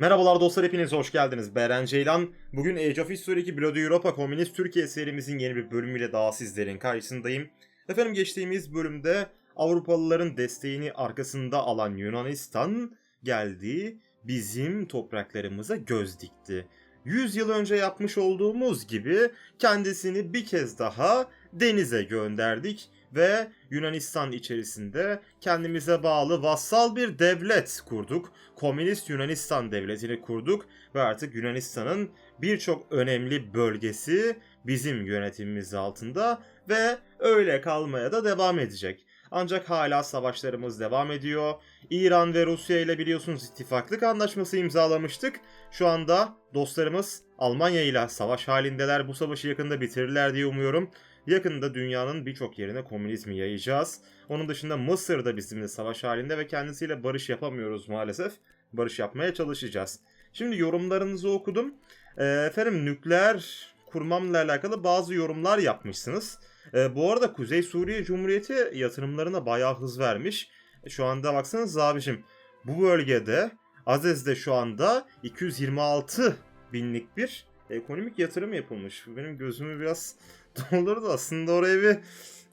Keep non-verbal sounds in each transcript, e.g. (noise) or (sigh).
Merhabalar dostlar hepiniz hoş geldiniz. Beren Ceylan. Bugün Age of History 2 Bloody Europa Komünist Türkiye serimizin yeni bir bölümüyle daha sizlerin karşısındayım. Efendim geçtiğimiz bölümde Avrupalıların desteğini arkasında alan Yunanistan geldi bizim topraklarımıza göz dikti. 100 yıl önce yapmış olduğumuz gibi kendisini bir kez daha denize gönderdik ve Yunanistan içerisinde kendimize bağlı vassal bir devlet kurduk. Komünist Yunanistan devletini kurduk ve artık Yunanistan'ın birçok önemli bölgesi bizim yönetimimiz altında ve öyle kalmaya da devam edecek. Ancak hala savaşlarımız devam ediyor. İran ve Rusya ile biliyorsunuz ittifaklık anlaşması imzalamıştık. Şu anda dostlarımız Almanya ile savaş halindeler. Bu savaşı yakında bitirirler diye umuyorum. Yakında dünyanın birçok yerine komünizmi yayacağız. Onun dışında Mısır da bizimle savaş halinde ve kendisiyle barış yapamıyoruz maalesef. Barış yapmaya çalışacağız. Şimdi yorumlarınızı okudum. Ee, efendim nükleer kurmamla alakalı bazı yorumlar yapmışsınız. Ee, bu arada Kuzey Suriye Cumhuriyeti yatırımlarına bayağı hız vermiş. Şu anda baksanız abicim bu bölgede Azez'de şu anda 226 binlik bir ekonomik yatırım yapılmış. Benim gözümü biraz (laughs) doldurdu. Aslında oraya bir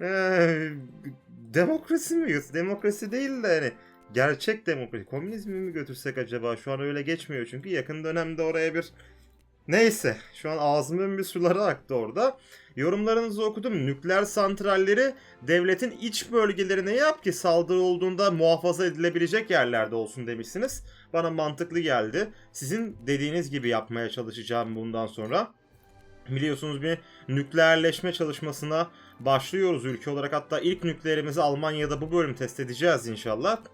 e, demokrasi mi? Demokrasi değil de hani gerçek demokrasi. Komünizmi mi götürsek acaba? Şu an öyle geçmiyor çünkü yakın dönemde oraya bir Neyse şu an ağzımın bir suları aktı orada. Yorumlarınızı okudum. Nükleer santralleri devletin iç bölgelerine yap ki saldırı olduğunda muhafaza edilebilecek yerlerde olsun demişsiniz. Bana mantıklı geldi. Sizin dediğiniz gibi yapmaya çalışacağım bundan sonra. Biliyorsunuz bir nükleerleşme çalışmasına başlıyoruz ülke olarak. Hatta ilk nükleerimizi Almanya'da bu bölüm test edeceğiz inşallah. (laughs)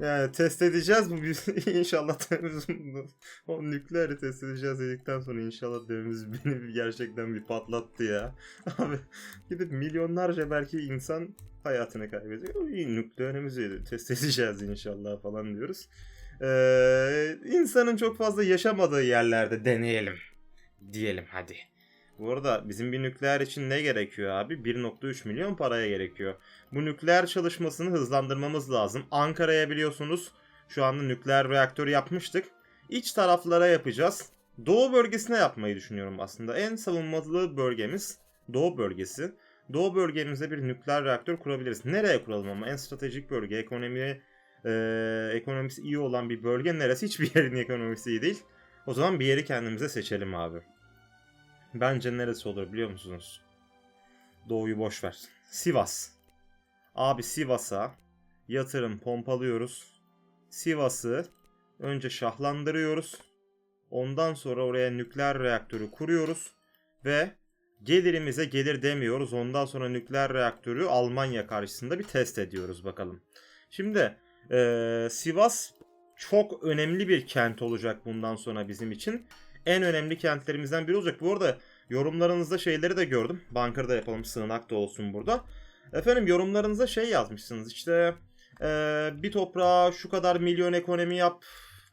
Yani test edeceğiz bu biz (laughs) inşallah o nükleeri test edeceğiz dedikten sonra inşallah devimiz (laughs) beni gerçekten bir patlattı ya. Abi gidip milyonlarca belki insan hayatını kaybediyor. Nükleerimizi test edeceğiz inşallah falan diyoruz. Ee, insanın çok fazla yaşamadığı yerlerde deneyelim diyelim hadi. Bu arada bizim bir nükleer için ne gerekiyor abi? 1.3 milyon paraya gerekiyor. Bu nükleer çalışmasını hızlandırmamız lazım. Ankara'ya biliyorsunuz şu anda nükleer reaktör yapmıştık. İç taraflara yapacağız. Doğu bölgesine yapmayı düşünüyorum aslında. En savunmalı bölgemiz Doğu bölgesi. Doğu bölgemize bir nükleer reaktör kurabiliriz. Nereye kuralım ama? En stratejik bölge, ekonomiye, e, ekonomisi iyi olan bir bölge neresi? Hiçbir yerin ekonomisi iyi değil. O zaman bir yeri kendimize seçelim abi. Bence neresi olur biliyor musunuz? Doğuyu boş ver. Sivas. Abi Sivas'a yatırım pompalıyoruz. Sivas'ı önce şahlandırıyoruz. Ondan sonra oraya nükleer reaktörü kuruyoruz ve gelirimize gelir demiyoruz. Ondan sonra nükleer reaktörü Almanya karşısında bir test ediyoruz bakalım. Şimdi ee, Sivas çok önemli bir kent olacak bundan sonra bizim için en önemli kentlerimizden biri olacak. Bu arada yorumlarınızda şeyleri de gördüm. Bankarda yapalım sığınak da olsun burada. Efendim yorumlarınıza şey yazmışsınız işte e, bir toprağa şu kadar milyon ekonomi yap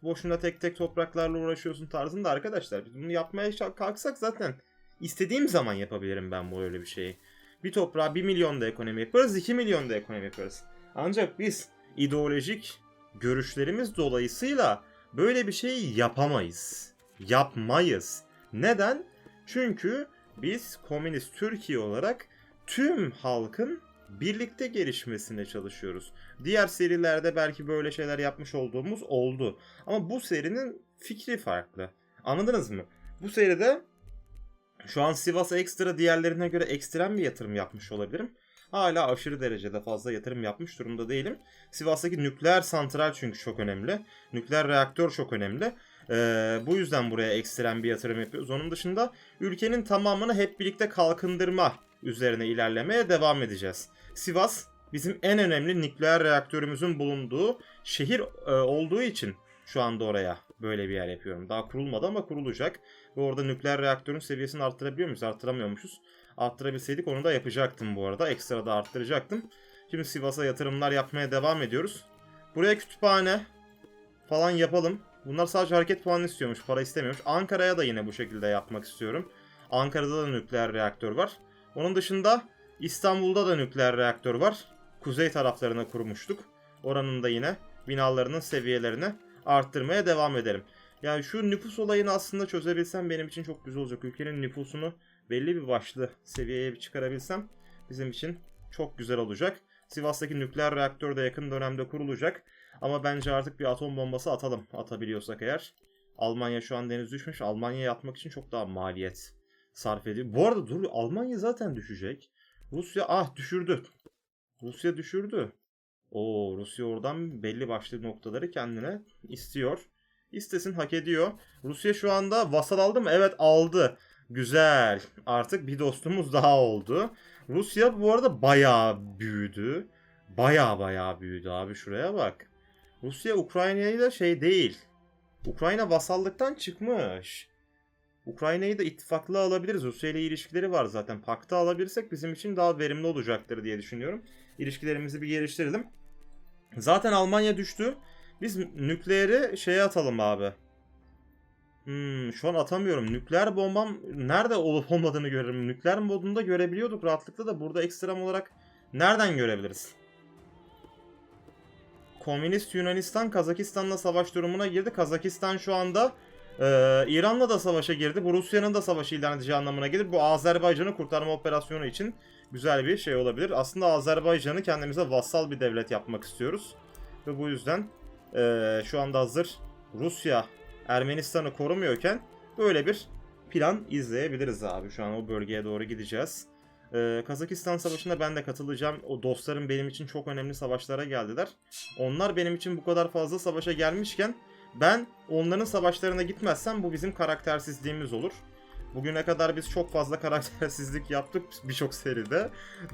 boşuna tek tek topraklarla uğraşıyorsun tarzında arkadaşlar. Biz bunu yapmaya kalksak zaten istediğim zaman yapabilirim ben bu öyle bir şeyi. Bir toprağa 1 milyon da ekonomi yaparız 2 milyon da ekonomi yaparız. Ancak biz ideolojik görüşlerimiz dolayısıyla böyle bir şey yapamayız yapmayız. Neden? Çünkü biz komünist Türkiye olarak tüm halkın birlikte gelişmesine çalışıyoruz. Diğer serilerde belki böyle şeyler yapmış olduğumuz oldu. Ama bu serinin fikri farklı. Anladınız mı? Bu seride şu an Sivas ekstra diğerlerine göre ekstrem bir yatırım yapmış olabilirim. Hala aşırı derecede fazla yatırım yapmış durumda değilim. Sivas'taki nükleer santral çünkü çok önemli. Nükleer reaktör çok önemli. Ee, bu yüzden buraya ekstrem bir yatırım yapıyoruz. Onun dışında ülkenin tamamını hep birlikte kalkındırma üzerine ilerlemeye devam edeceğiz. Sivas bizim en önemli nükleer reaktörümüzün bulunduğu şehir e, olduğu için şu anda oraya böyle bir yer yapıyorum. Daha kurulmadı ama kurulacak. Ve orada nükleer reaktörün seviyesini arttırabiliyor muyuz? Arttıramıyormuşuz. Arttırabilseydik onu da yapacaktım bu arada. Ekstra da arttıracaktım. Şimdi Sivas'a yatırımlar yapmaya devam ediyoruz. Buraya kütüphane falan yapalım. Bunlar sadece hareket puanı istiyormuş, para istemiyormuş. Ankara'ya da yine bu şekilde yapmak istiyorum. Ankara'da da nükleer reaktör var. Onun dışında İstanbul'da da nükleer reaktör var. Kuzey taraflarına kurmuştuk. Oranın da yine binalarının seviyelerini arttırmaya devam edelim. Yani şu nüfus olayını aslında çözebilsem benim için çok güzel olacak. Ülkenin nüfusunu belli bir başlı seviyeye bir çıkarabilsem bizim için çok güzel olacak. Sivas'taki nükleer reaktör de yakın dönemde kurulacak. Ama bence artık bir atom bombası atalım atabiliyorsak eğer. Almanya şu an deniz düşmüş. Almanya'ya atmak için çok daha maliyet sarf ediyor. Bu arada dur Almanya zaten düşecek. Rusya ah düşürdü. Rusya düşürdü. O Rusya oradan belli başlı noktaları kendine istiyor. İstesin hak ediyor. Rusya şu anda vasal aldı mı? Evet aldı. Güzel. Artık bir dostumuz daha oldu. Rusya bu arada bayağı büyüdü. Bayağı bayağı büyüdü abi şuraya bak. Rusya Ukrayna'yı da şey değil. Ukrayna vasallıktan çıkmış. Ukrayna'yı da ittifaklı alabiliriz. Rusya ile ilişkileri var zaten. Pakta alabilirsek bizim için daha verimli olacaktır diye düşünüyorum. İlişkilerimizi bir geliştirelim. Zaten Almanya düştü. Biz nükleeri şeye atalım abi. Hmm, şu an atamıyorum. Nükleer bombam nerede olup (laughs) olmadığını görürüm. Nükleer modunda görebiliyorduk rahatlıkla da burada ekstrem olarak nereden görebiliriz? Komünist Yunanistan Kazakistan'la savaş durumuna girdi. Kazakistan şu anda ee, İran'la da savaşa girdi. Bu Rusya'nın da savaşı ilan edeceği anlamına gelir. Bu Azerbaycan'ı kurtarma operasyonu için güzel bir şey olabilir. Aslında Azerbaycan'ı kendimize vassal bir devlet yapmak istiyoruz. Ve bu yüzden ee, şu anda hazır Rusya Ermenistan'ı korumuyorken böyle bir plan izleyebiliriz abi. Şu an o bölgeye doğru gideceğiz. Ee, Kazakistan Savaşı'na ben de katılacağım. O dostlarım benim için çok önemli savaşlara geldiler. Onlar benim için bu kadar fazla savaşa gelmişken ben onların savaşlarına gitmezsem bu bizim karaktersizliğimiz olur. Bugüne kadar biz çok fazla (laughs) karaktersizlik yaptık birçok seride.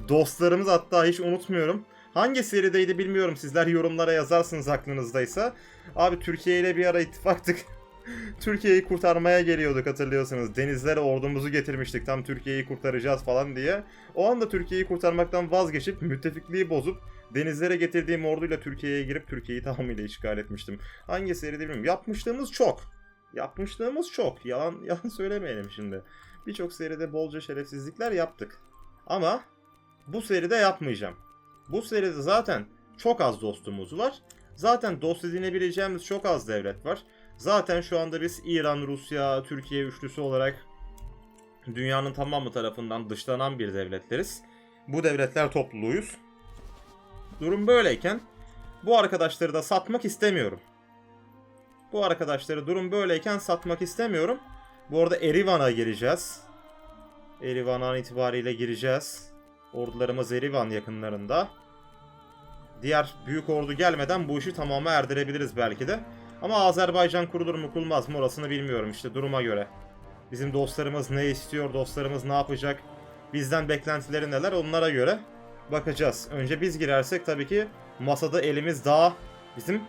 Dostlarımız hatta hiç unutmuyorum. Hangi serideydi bilmiyorum sizler yorumlara yazarsınız aklınızdaysa. Abi Türkiye ile bir ara ittifaktık. Türkiye'yi kurtarmaya geliyorduk hatırlıyorsunuz. Denizlere ordumuzu getirmiştik tam Türkiye'yi kurtaracağız falan diye. O anda Türkiye'yi kurtarmaktan vazgeçip müttefikliği bozup denizlere getirdiğim orduyla Türkiye'ye girip Türkiye'yi tamamıyla işgal etmiştim. Hangi seride bilmiyorum. Yapmışlığımız çok. Yapmışlığımız çok. Yalan (laughs) yalan söylemeyelim şimdi. Birçok seride bolca şerefsizlikler yaptık. Ama bu seride yapmayacağım. Bu seride zaten çok az dostumuz var. Zaten dost edinebileceğimiz çok az devlet var. Zaten şu anda biz İran, Rusya, Türkiye üçlüsü olarak dünyanın tamamı tarafından dışlanan bir devletleriz. Bu devletler topluluğuyuz. Durum böyleyken bu arkadaşları da satmak istemiyorum. Bu arkadaşları durum böyleyken satmak istemiyorum. Bu arada Erivan'a gireceğiz. Erivan an itibariyle gireceğiz. Ordularımız Erivan yakınlarında. Diğer büyük ordu gelmeden bu işi tamama erdirebiliriz belki de. Ama Azerbaycan kurulur mu kurulmaz mı orasını bilmiyorum işte duruma göre. Bizim dostlarımız ne istiyor, dostlarımız ne yapacak, bizden beklentileri neler onlara göre bakacağız. Önce biz girersek tabii ki masada elimiz daha bizim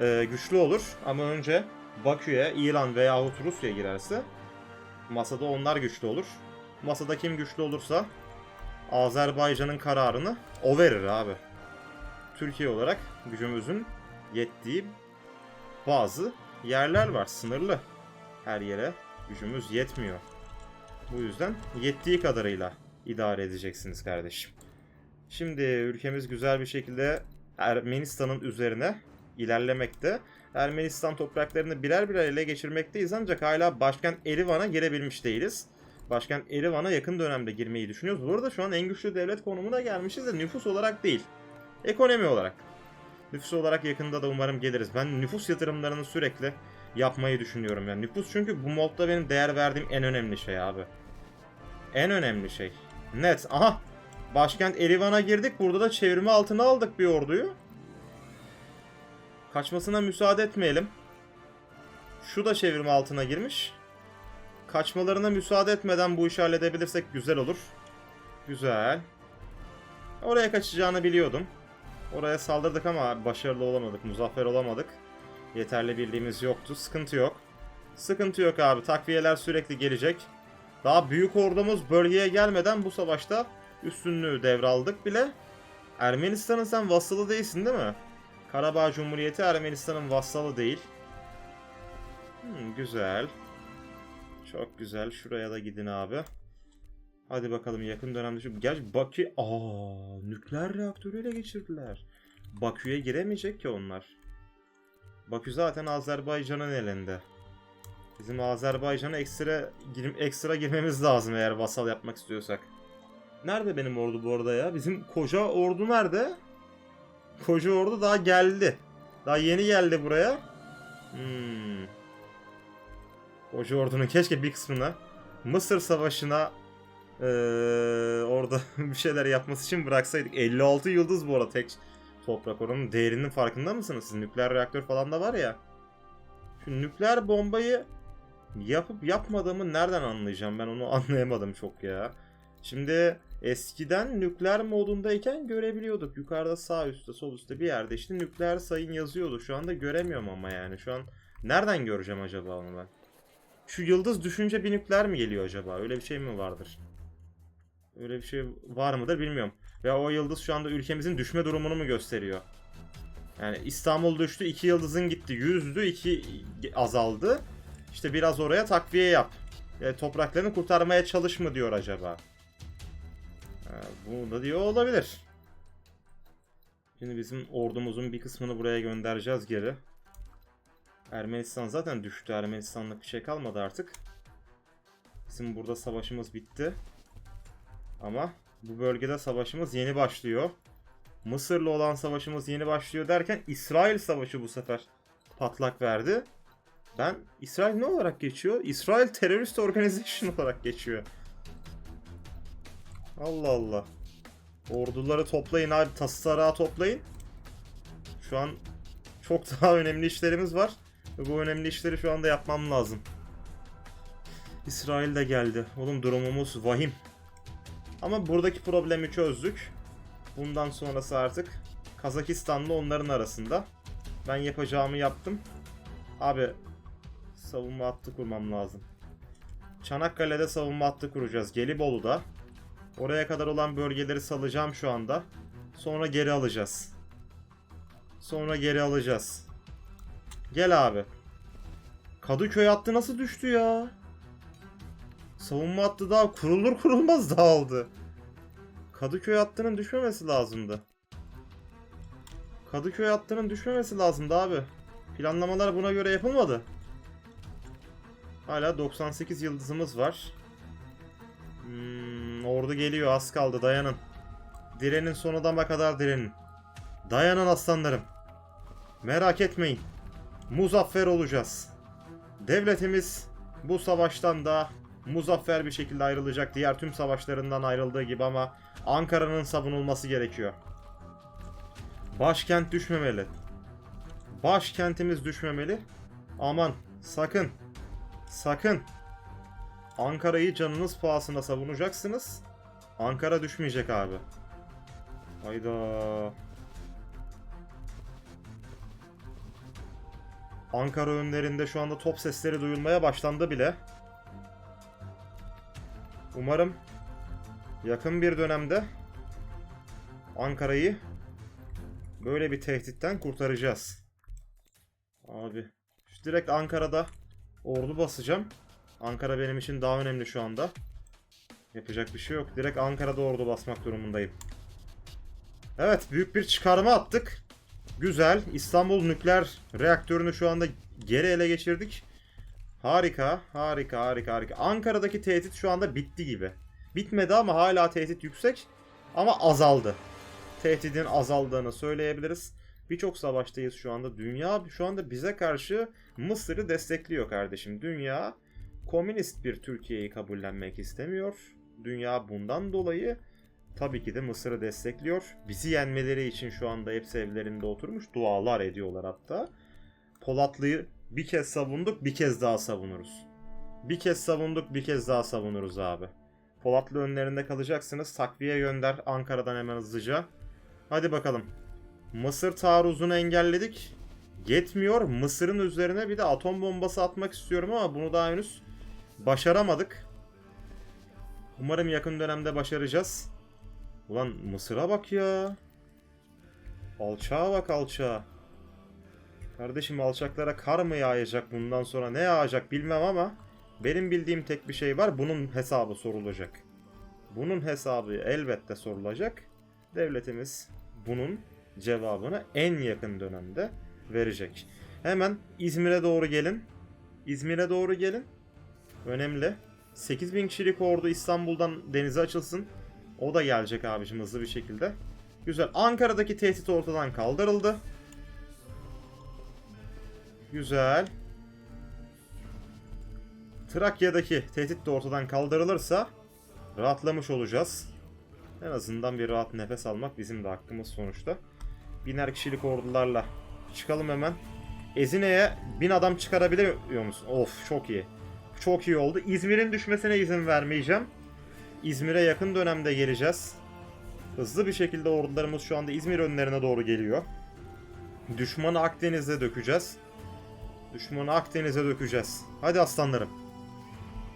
e, güçlü olur. Ama önce Bakü'ye, İran veyahut Rusya girerse masada onlar güçlü olur. Masada kim güçlü olursa Azerbaycan'ın kararını o verir abi. Türkiye olarak gücümüzün yettiği bazı yerler var. Sınırlı. Her yere gücümüz yetmiyor. Bu yüzden yettiği kadarıyla idare edeceksiniz kardeşim. Şimdi ülkemiz güzel bir şekilde Ermenistan'ın üzerine ilerlemekte. Ermenistan topraklarını birer birer ele geçirmekteyiz ancak hala başkent Erivan'a girebilmiş değiliz. Başkent Erivan'a yakın dönemde girmeyi düşünüyoruz. Bu arada şu an en güçlü devlet konumuna gelmişiz de nüfus olarak değil. Ekonomi olarak. Nüfus olarak yakında da umarım geliriz. Ben nüfus yatırımlarını sürekli yapmayı düşünüyorum. Yani nüfus çünkü bu modda benim değer verdiğim en önemli şey abi. En önemli şey. Net. Aha! Başkent Erivan'a girdik. Burada da çevirme altına aldık bir orduyu. Kaçmasına müsaade etmeyelim. Şu da çevirme altına girmiş. Kaçmalarına müsaade etmeden bu işi halledebilirsek güzel olur. Güzel. Oraya kaçacağını biliyordum. Oraya saldırdık ama başarılı olamadık, muzaffer olamadık. Yeterli birliğimiz yoktu, sıkıntı yok. Sıkıntı yok abi, takviyeler sürekli gelecek. Daha büyük ordumuz bölgeye gelmeden bu savaşta üstünlüğü devraldık bile. Ermenistan'ın sen vassalı değilsin değil mi? Karabağ Cumhuriyeti Ermenistan'ın vassalı değil. Hmm, güzel. Çok güzel. Şuraya da gidin abi. Hadi bakalım yakın dönemde şu... Gerçi Bakü... Aa, nükleer reaktörü ele geçirdiler. Bakü'ye giremeyecek ki onlar. Bakü zaten Azerbaycan'ın elinde. Bizim Azerbaycan'a ekstra gir- ekstra girmemiz lazım eğer vasal yapmak istiyorsak. Nerede benim ordu bu arada ya? Bizim koca ordu nerede? Koca ordu daha geldi. Daha yeni geldi buraya. Hmm. Koca ordunun keşke bir kısmını Mısır Savaşı'na eee, orada (laughs) bir şeyler yapması için bıraksaydık. 56 yıldız bu arada tek toprak oranın değerinin farkında mısınız? Siz nükleer reaktör falan da var ya. Şu nükleer bombayı yapıp yapmadığımı nereden anlayacağım? Ben onu (laughs) anlayamadım çok ya. Şimdi eskiden nükleer modundayken görebiliyorduk. Yukarıda sağ üstte sol üstte bir yerde işte nükleer sayın yazıyordu. Şu anda göremiyorum ama yani. Şu an nereden göreceğim acaba onu ben? Şu yıldız düşünce bir nükleer mi geliyor acaba? Öyle bir şey mi vardır? Öyle bir şey var mıdır bilmiyorum. Veya o yıldız şu anda ülkemizin düşme durumunu mu gösteriyor? Yani İstanbul düştü, iki yıldızın gitti. Yüzdü, iki azaldı. İşte biraz oraya takviye yap. E, topraklarını kurtarmaya çalış mı diyor acaba? Ha, bunu da diyor olabilir. Şimdi bizim ordumuzun bir kısmını buraya göndereceğiz geri. Ermenistan zaten düştü. Ermenistanlık bir şey kalmadı artık. Bizim burada savaşımız bitti. Ama bu bölgede savaşımız yeni başlıyor. Mısır'la olan savaşımız yeni başlıyor derken İsrail savaşı bu sefer patlak verdi. Ben İsrail ne olarak geçiyor? İsrail Terörist Organization olarak geçiyor. Allah Allah. Orduları toplayın abi. Tasarrağı toplayın. Şu an çok (laughs) daha önemli işlerimiz var. Ve bu önemli işleri şu anda yapmam lazım. İsrail de geldi. Oğlum durumumuz vahim. Ama buradaki problemi çözdük. Bundan sonrası artık Kazakistan'la onların arasında. Ben yapacağımı yaptım. Abi savunma hattı kurmam lazım. Çanakkale'de savunma hattı kuracağız. Gelibolu'da. Oraya kadar olan bölgeleri salacağım şu anda. Sonra geri alacağız. Sonra geri alacağız. Gel abi. Kadıköy hattı nasıl düştü ya? Savunma hattı daha kurulur kurulmaz dağıldı. Kadıköy hattının düşmemesi lazımdı. Kadıköy hattının düşmemesi lazımdı abi. Planlamalar buna göre yapılmadı. Hala 98 yıldızımız var. Hmm, ordu geliyor az kaldı dayanın. Direnin son adama kadar direnin. Dayanın aslanlarım. Merak etmeyin. Muzaffer olacağız. Devletimiz bu savaştan da muzaffer bir şekilde ayrılacak. Diğer tüm savaşlarından ayrıldığı gibi ama Ankara'nın savunulması gerekiyor. Başkent düşmemeli. Başkentimiz düşmemeli. Aman sakın. Sakın. Ankara'yı canınız pahasına savunacaksınız. Ankara düşmeyecek abi. Hayda. Ankara önlerinde şu anda top sesleri duyulmaya başlandı bile. Umarım yakın bir dönemde Ankara'yı böyle bir tehditten kurtaracağız. Abi şu direkt Ankara'da ordu basacağım. Ankara benim için daha önemli şu anda. Yapacak bir şey yok. Direkt Ankara'da ordu basmak durumundayım. Evet büyük bir çıkarma attık. Güzel. İstanbul nükleer reaktörünü şu anda geri ele geçirdik. Harika, harika, harika, harika. Ankara'daki tehdit şu anda bitti gibi. Bitmedi ama hala tehdit yüksek. Ama azaldı. Tehdidin azaldığını söyleyebiliriz. Birçok savaştayız şu anda. Dünya şu anda bize karşı Mısır'ı destekliyor kardeşim. Dünya komünist bir Türkiye'yi kabullenmek istemiyor. Dünya bundan dolayı tabii ki de Mısır'ı destekliyor. Bizi yenmeleri için şu anda hepsi evlerinde oturmuş dualar ediyorlar hatta. Polatlı'yı bir kez savunduk, bir kez daha savunuruz. Bir kez savunduk, bir kez daha savunuruz abi. Polatlı önlerinde kalacaksınız. Takviye gönder Ankara'dan hemen hızlıca. Hadi bakalım. Mısır taarruzunu engelledik. Yetmiyor. Mısır'ın üzerine bir de atom bombası atmak istiyorum ama bunu daha henüz başaramadık. Umarım yakın dönemde başaracağız. Ulan Mısır'a bak ya. Alçağa bak alçağa. Kardeşim alçaklara kar mı yağacak bundan sonra ne yağacak bilmem ama benim bildiğim tek bir şey var. Bunun hesabı sorulacak. Bunun hesabı elbette sorulacak. Devletimiz bunun cevabını en yakın dönemde verecek. Hemen İzmir'e doğru gelin. İzmir'e doğru gelin. Önemli. 8000 kişilik ordu İstanbul'dan denize açılsın. O da gelecek abicim hızlı bir şekilde. Güzel. Ankara'daki tehdit ortadan kaldırıldı. Güzel. Trakya'daki tehdit de ortadan kaldırılırsa rahatlamış olacağız. En azından bir rahat nefes almak bizim de hakkımız sonuçta. Biner kişilik ordularla çıkalım hemen. Ezine'ye bin adam çıkarabiliyor musun? Of çok iyi. Çok iyi oldu. İzmir'in düşmesine izin vermeyeceğim. İzmir'e yakın dönemde geleceğiz. Hızlı bir şekilde ordularımız şu anda İzmir önlerine doğru geliyor. Düşmanı Akdeniz'e dökeceğiz. Düşmanı Akdeniz'e dökeceğiz. Hadi aslanlarım.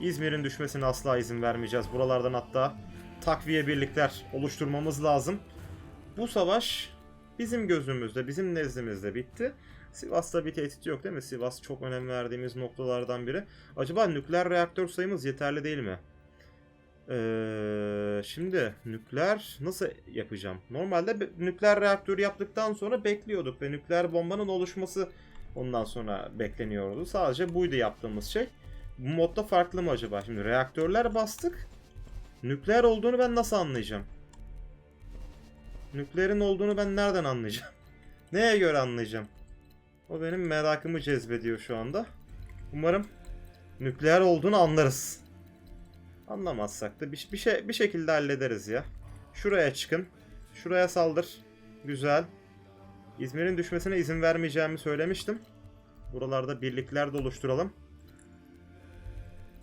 İzmir'in düşmesine asla izin vermeyeceğiz. Buralardan hatta takviye birlikler oluşturmamız lazım. Bu savaş bizim gözümüzde, bizim nezdimizde bitti. Sivas'ta bir tehdit yok değil mi? Sivas çok önem verdiğimiz noktalardan biri. Acaba nükleer reaktör sayımız yeterli değil mi? Ee, şimdi nükleer nasıl yapacağım? Normalde nükleer reaktör yaptıktan sonra bekliyorduk ve nükleer bombanın oluşması ondan sonra bekleniyordu. Sadece buydu yaptığımız şey. Bu modda farklı mı acaba? Şimdi reaktörler bastık. Nükleer olduğunu ben nasıl anlayacağım? Nükleerin olduğunu ben nereden anlayacağım? (laughs) Neye göre anlayacağım? O benim merakımı cezbediyor şu anda. Umarım nükleer olduğunu anlarız. Anlamazsak da bir, bir şey bir şekilde hallederiz ya. Şuraya çıkın. Şuraya saldır. Güzel. İzmir'in düşmesine izin vermeyeceğimi söylemiştim. Buralarda birlikler de oluşturalım.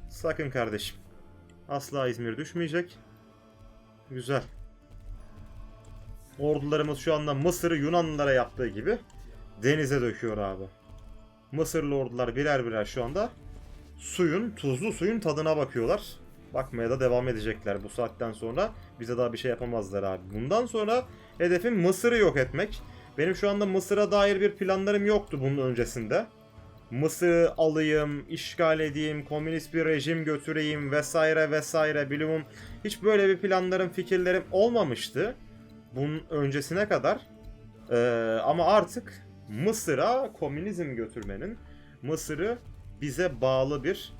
Sakın kardeşim. Asla İzmir düşmeyecek. Güzel. Ordularımız şu anda Mısır'ı Yunanlılara yaptığı gibi denize döküyor abi. Mısırlı ordular birer birer şu anda suyun, tuzlu suyun tadına bakıyorlar. Bakmaya da devam edecekler bu saatten sonra. Bize daha bir şey yapamazlar abi. Bundan sonra hedefim Mısır'ı yok etmek. Benim şu anda Mısır'a dair bir planlarım yoktu bunun öncesinde. Mısır'ı alayım, işgal edeyim, komünist bir rejim götüreyim vesaire vesaire bilumum. Hiç böyle bir planlarım, fikirlerim olmamıştı. Bunun öncesine kadar. Ee, ama artık Mısır'a komünizm götürmenin, Mısır'ı bize bağlı bir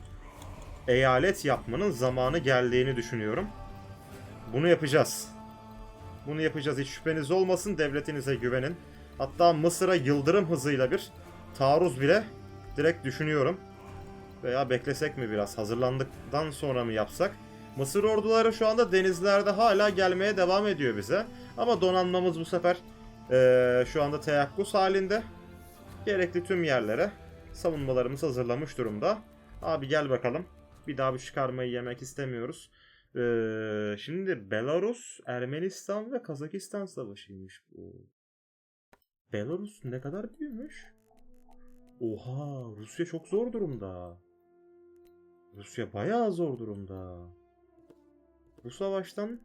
eyalet yapmanın zamanı geldiğini düşünüyorum. Bunu yapacağız. Bunu yapacağız hiç şüpheniz olmasın. Devletinize güvenin. Hatta Mısır'a yıldırım hızıyla bir taarruz bile direkt düşünüyorum. Veya beklesek mi biraz? Hazırlandıktan sonra mı yapsak? Mısır orduları şu anda denizlerde hala gelmeye devam ediyor bize. Ama donanmamız bu sefer eee, şu anda teyakkuz halinde. Gerekli tüm yerlere savunmalarımız hazırlamış durumda. Abi gel bakalım. Bir daha bu çıkarmayı yemek istemiyoruz. Ee, şimdi Belarus, Ermenistan ve Kazakistan savaşıymış bu. Belarus ne kadar büyümüş? Oha, Rusya çok zor durumda. Rusya bayağı zor durumda. Bu savaştan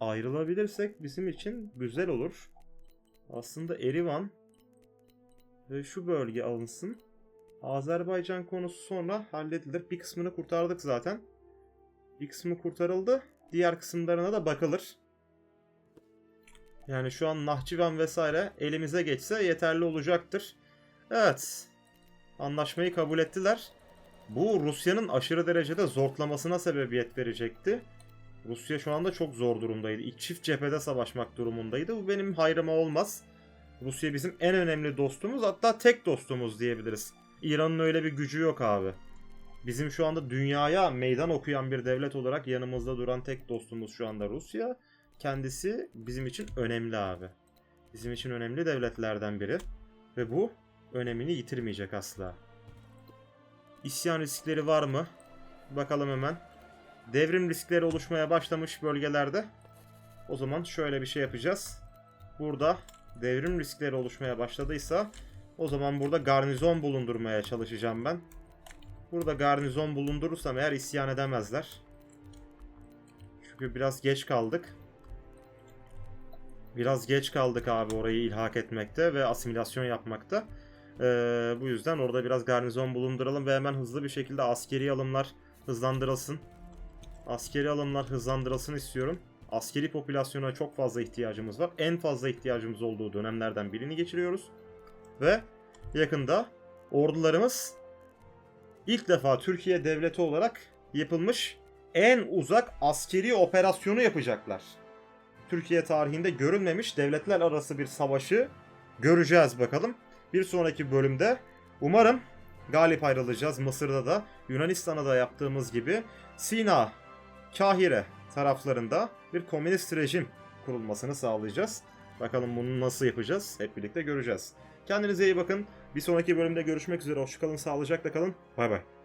ayrılabilirsek bizim için güzel olur. Aslında Erivan ve şu bölge alınsın. Azerbaycan konusu sonra halledilir. Bir kısmını kurtardık zaten. Bir kısmı kurtarıldı. Diğer kısımlarına da bakılır. Yani şu an Nahçıvan vesaire elimize geçse yeterli olacaktır. Evet. Anlaşmayı kabul ettiler. Bu Rusya'nın aşırı derecede zortlamasına sebebiyet verecekti. Rusya şu anda çok zor durumdaydı. İlk çift cephede savaşmak durumundaydı. Bu benim hayrıma olmaz. Rusya bizim en önemli dostumuz hatta tek dostumuz diyebiliriz. İran'ın öyle bir gücü yok abi. Bizim şu anda dünyaya meydan okuyan bir devlet olarak yanımızda duran tek dostumuz şu anda Rusya. Kendisi bizim için önemli abi. Bizim için önemli devletlerden biri. Ve bu önemini yitirmeyecek asla. İsyan riskleri var mı? Bakalım hemen. Devrim riskleri oluşmaya başlamış bölgelerde. O zaman şöyle bir şey yapacağız. Burada devrim riskleri oluşmaya başladıysa o zaman burada garnizon bulundurmaya çalışacağım ben. Burada garnizon bulundurursam eğer isyan edemezler. Çünkü biraz geç kaldık. Biraz geç kaldık abi orayı ilhak etmekte ve asimilasyon yapmakta. Ee, bu yüzden orada biraz garnizon bulunduralım ve hemen hızlı bir şekilde askeri alımlar hızlandırılsın. Askeri alımlar hızlandırılsın istiyorum. Askeri popülasyona çok fazla ihtiyacımız var. En fazla ihtiyacımız olduğu dönemlerden birini geçiriyoruz. Ve yakında ordularımız ilk defa Türkiye devleti olarak yapılmış en uzak askeri operasyonu yapacaklar. Türkiye tarihinde görülmemiş devletler arası bir savaşı göreceğiz bakalım. Bir sonraki bölümde umarım galip ayrılacağız. Mısır'da da Yunanistan'a da yaptığımız gibi Sina, Kahire taraflarında bir komünist rejim kurulmasını sağlayacağız. Bakalım bunu nasıl yapacağız hep birlikte göreceğiz. Kendinize iyi bakın. Bir sonraki bölümde görüşmek üzere. Hoşçakalın, sağlıcakla kalın. Bay bay.